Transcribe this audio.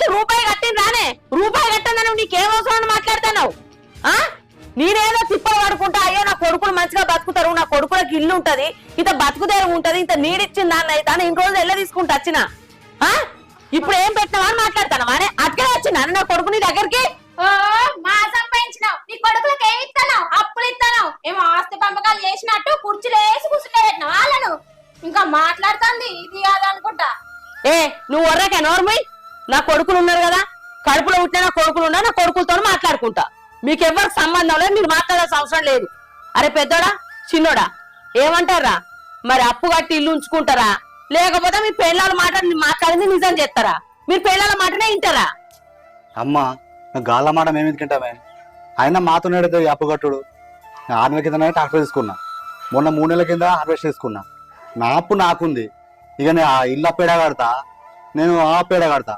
నుంచి రూపాయి కట్టిన రానే రూపాయి కట్టందని నీకేం అవసరం మాట్లాడుతున్నావు? ఆ? నేనేదో తిప్పలు పడుకుంటా అయ్యో నా కొడుకులు మంచిగా బతుకుతారు నా కొడుకులకు ఇల్లు ఉంటది ఇంత బతుకుదేరు ఉంటది ఇంత నీడిచ్చింది దాన్ని అయితే అని ఇన్ని రోజులు ఎల్ల తీసుకుంటా వచ్చిన. ఆ? ఇప్పుడు ఏం పెట్టినావా అని మాట్లాడతాను అనే అక్కడే వచ్చిన నా కొడుకు నీ దగ్గరికి? నీ కొడుకులకు ఏమి ఇస్తాను అప్పులు ఏమో ఆస్తి పంపకాలు చేసినట్టు కుర్చీలు వేసి కూర్చుంటే పెట్టినావు వాళ్ళను? ఇంకా మాట్లాడుతుంది ఇది కాదనుకుంటా ఏ నువ్వు వర్రకే నోర్మై నా కొడుకులు ఉన్నారు కదా? కడుపులో పుట్టిన నా కొడుకులు ఉన్నా నా కొడుకులతో మాట్లాడుకుంటా. మీకు ఎవరికి సంబంధం లేదు మీరు మాట్లాడాల్సిన అవసరం లేదు. అరే పెద్దోడా చిన్నోడా ఏమంటారా? మరి అప్పు కట్టి ఇల్లు ఉంచుకుంటారా? లేకపోతే మీ పెళ్ళాల మాట మాట్లాడింది నిజం చేస్తారా మీరు పెళ్ళాల మాటనే వింటారా? అమ్మా గాళ్ళ మాట మేము ఎందుకంటామే అయినా మాతో అప్పు కట్టుడు. ఆరు నెలల కింద ట్రాక్టర్ తీసుకున్నా. మొన్న మూడు నెలల కింద హార్వెస్ట్ తీసుకున్నా. నా అప్పు నాకుంది. ఇక నేను ఆ ఇల్లు పేడ కడతా నేను ఆ పేడ కడతా